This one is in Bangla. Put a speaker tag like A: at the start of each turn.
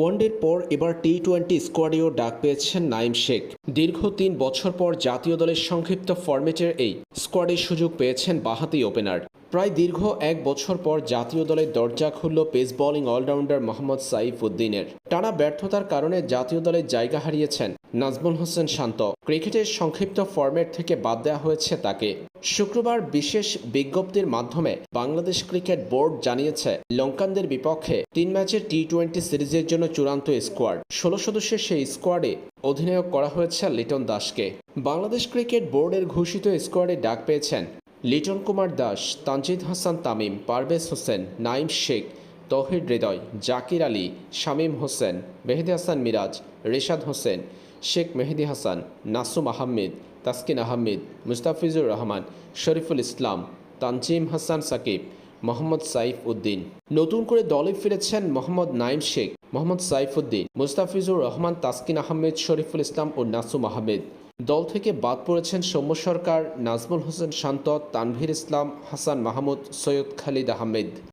A: ওয়ানডের পর এবার টি টোয়েন্টি স্কোয়াডেও ডাক পেয়েছেন নাইম শেখ। দীর্ঘ তিন বছর পর জাতীয় দলের সংক্ষিপ্ত ফরম্যাটের এই স্কোয়াডের সুযোগ পেয়েছেন বাহাতি ওপেনার। প্রায় দীর্ঘ এক বছর পর জাতীয় দলের দরজা খুলল pace bowling allrounder Mohammad Saif উদ্দিনের। টানা ব্যর্থতার কারণে জাতীয় দলের জায়গা হারিয়েছেন নাজমুল হোসেন শান্ত। ক্রিকেটের সংক্ষিপ্ত ফরম্যাট থেকে বাদ দেওয়া হয়েছে তাকে। শুক্রবার বিশেষ বিজ্ঞপ্তির মাধ্যমে বাংলাদেশ ক্রিকেট বোর্ড জানিয়েছে, লঙ্কানদের বিপক্ষে তিন ম্যাচের টি টোয়েন্টি সিরিজের জন্য চূড়ান্ত স্কোয়াড। ষোলো সদস্যের সেই স্কোয়াডে অধিনায়ক করা হয়েছে লিটন দাসকে। বাংলাদেশ ক্রিকেট বোর্ডের ঘোষিত স্কোয়াডে ডাক পেয়েছেন লিটন কুমার দাস, তানজিদ হাসান তামিম, পারভেজ হোসেন, নাইম শেখ তহিদ হৃদয়, জাকির আলী, শামীম হোসেন, মেহেদি হাসান মিরাজ, রেশাদ হোসেন, শেখ মেহেদি হাসান, নাসুম আহমেদ, তাসকিন আহমেদ, মুস্তাফিজুর রহমান, শরীফুল ইসলাম, তানজিম হাসান সাকিব, মোহাম্মদ সাইফ উদ্দিন। নতুন করে দলে ফিরেছেন মোহাম্মদ নাইম শেখ, মোহাম্মদ সাইফ উদ্দিন, মুস্তাফিজুর রহমান, তাসকিন আহমেদ, শরীফুল ইসলাম ও নাসুম আহমেদ। দল থেকে বাদ পড়েছেন সৌম্য সরকার, নাজমুল হোসেন শান্ত, তানভীর ইসলাম, হাসান মাহমুদ, সৈয়দ খালিদ আহমেদ।